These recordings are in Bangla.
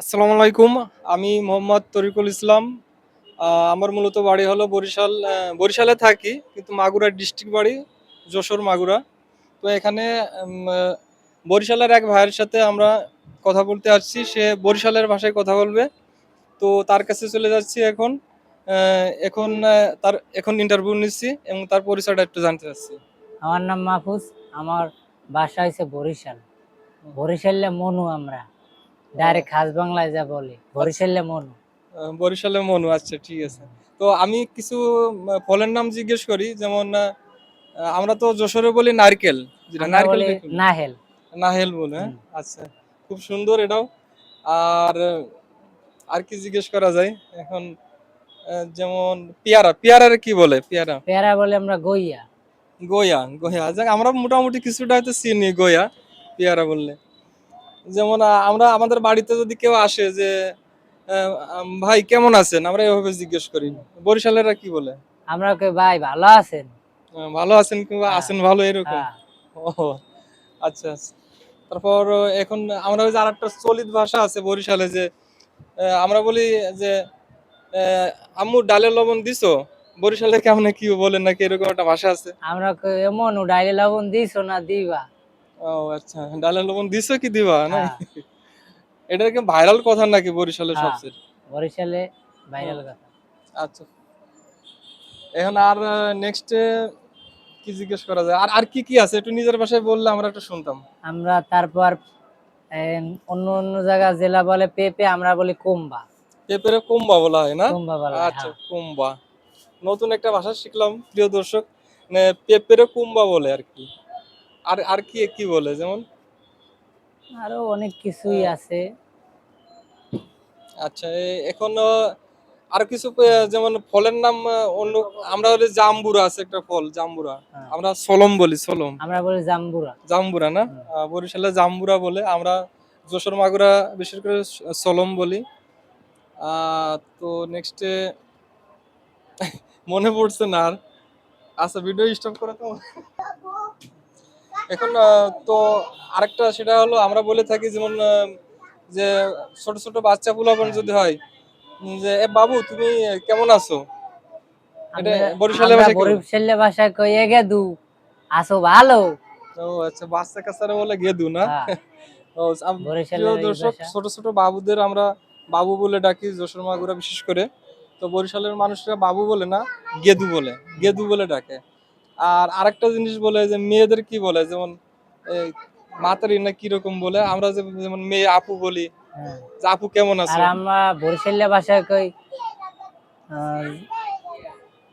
আসসালামু আলাইকুম। আমি মোহাম্মদ তরিকুল ইসলাম। আমার মূলত বাড়ি হলো বরিশাল বরিশালে থাকি, কিন্তু মাগুরা ডিস্ট্রিক্ট বাড়ি, যশোর, মাগুরা। তো এখানে বরিশালের এক ভাইয়ের সাথে আমরা কথা বলতে আসছি। সে বরিশালের ভাষায় কথা বলবে। তো তার কাছে চলে যাচ্ছি এখন। এখন তার, এখন ইন্টারভিউ নিচ্ছি এবং তার পরিচয়টা একটু জানতে চাচ্ছি। আমার নাম মাহফুজ। আমার বাসা হয়েছে বরিশাল। বরিশালে মনু আমরা। ডাইরেক্ট খাস বাংলায় যা বলি। বরিশালে মনু। বরিশালে মনু আচ্ছা ঠিক আছে। তো আমি কিছু ফলের নাম জিজ্ঞেস করি যেমন আমরা তো যশোরে বলি নারকেল। যেটা নারকেল নাহেল। নাহেল বলে হ্যাঁ? আচ্ছা খুব সুন্দর এটাও। আর আর কি জিজ্ঞেস করা যায়? এখন যেমন পেয়ারা। পেয়ারার কি বলে পেয়ারা? পেয়ারা বলে আমরা গইয়া। গোয়া গোয়া আমরা মোটামুটি কিছুটা হয়তো চিনি গোয়া পেয়ারা বললে। যেমন আমরা আমাদের বাড়িতে যদি কেউ আসে যে ভাই কেমন আছেন? আমরা এভাবে জিজ্ঞেস করি। বরিশালেরা কি বলে? আমরা কে ভাই ভালো আছেন? ভালো আছেন কিংবা হ্যাঁ। আছেন ভালো এরকম? হ্যাঁ। ও আচ্ছা আচ্ছা। তারপর এখন আমরা ওই যে আরেকটা চলিত ভাষা আছে বরিশালে যে আমরা বলি যে আম্মু ডালের লবণ দিছো? বরিশালে কেমন কি বলেন নাকি এরকম একটা ভাষা আছে? আমরা এমন ডাইলে লবণ দিছো না দিবা? ও আচ্ছা ডালের লবণ দিছো কি দিবা না হ্যাঁ, এটা কি ভাইরাল কথা নাকি বরিশালে হ্যাঁ। সবচেয়ে? বরিশালে ভাইরাল কথা। আচ্ছা। এখন আর নেক্সট কি জিজ্ঞেস করা যায়? আর আর কি কি আছে? একটু নিজের ভাষায় বললে আমরা একটু শুনতাম। আমরা তারপর অন্য অন্য জায়গা জেলা বলে পেপে আমরা বলি কুম্বা। পেপারে কুম্বা বলা হয় না? কুম্বা বলা আচ্ছা হ্যাঁ। কুম্বা। নতুন একটা ভাষা শিখলাম প্রিয় দর্শক। মানে পেপারে কুম্বা বলে আর কি। আর আর কি কি বলে যেমন? আরও অনেক কিছুই হ্যাঁ। আছে। আচ্ছা এখন আর কিছু যেমন ফলের নাম অন্য আমরা হলে জাম্বুরা আছে একটা ফল জাম্বুরা। হ্যাঁ। আমরা সলম বলি সলম। আমরা বলি জাম্বুরা। জাম্বুরা না। বরিশালে জাম্বুরা বলে আমরা যশোর মাগুরা বিশেষ করে সলম বলি। তো নেক্সটে মনে পড়ছে না আর। আচ্ছা ভিডিও স্টপ করে তো এখন তো আরেকটা সেটা হলো আমরা বলে থাকি যেমন যে ছোট ছোট বাচ্চা পোলাপন যদি হয় যে এ বাবু তুমি কেমন আছো? এটা ভাষায় কি ভাষায় কই এগে দু আসো ভালো। ও আচ্ছা বাচ্চা কাচ্চারা বলে গেদু না? হ্যাঁ, ও, বরিশালের দর্শক ছোট ছোট বাবুদের আমরা বাবু বলে ডাকি যশোর মাগুরা বিশেষ করে। তো বরিশালের মানুষরা বাবু বলে না গেদু বলে। গেদু বলে ডাকে। আর আরেকটা জিনিস বলে যে মেয়েদের কি বলে? যেমন মাতারি না কীরকম বলে? আমরা যেমন মেয়ে আপু বলি হ্যাঁ। যে আপু কেমন আর আছো আমরা বরিশালে ভাষায় কই?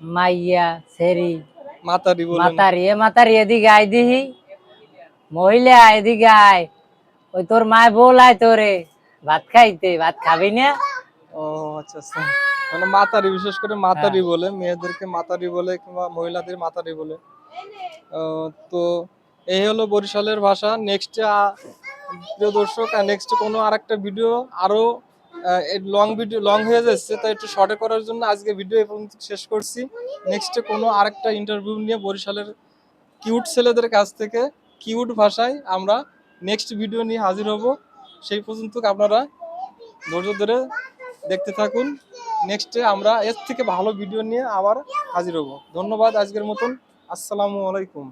মাইয়া সেরি। মাতারি বলে। মাতারি এ মাতারি এদিকে আয় দিহি। মহিলা এদিকে আয়। ওই তোর মায় বল আয় তোরে। ভাত খাইতে ভাত খাবি না? ও আচ্ছা আচ্ছা। মানে মাতারি বিশেষ করে মাতারি হ্যাঁ। বলে মেয়েদেরকে মাতারি বলে কিংবা মহিলাদের মাতারি বলে। তো এই হলো বরিশালের ভাষা। নেক্সট প্রিয় দর্শক নেক্সট কোনো আরেকটা ভিডিও আরও লং ভিডিও লং হয়ে যাচ্ছে তাই একটু শর্টে করার জন্য আজকে ভিডিও পর্যন্ত শেষ করছি। নেক্সট কোনো আরেকটা ইন্টারভিউ নিয়ে বরিশালের কিউট ছেলেদের কাছ থেকে কিউট ভাষায় আমরা নেক্সট ভিডিও নিয়ে হাজির হব। সেই পর্যন্ত আপনারা ধৈর্য ধরে দেখতে থাকুন। নেক্সটে আমরা এর থেকে ভালো ভিডিও নিয়ে আবার হাজির হব। ধন্যবাদ আজকের মতন। আসসালামু আলাইকুম।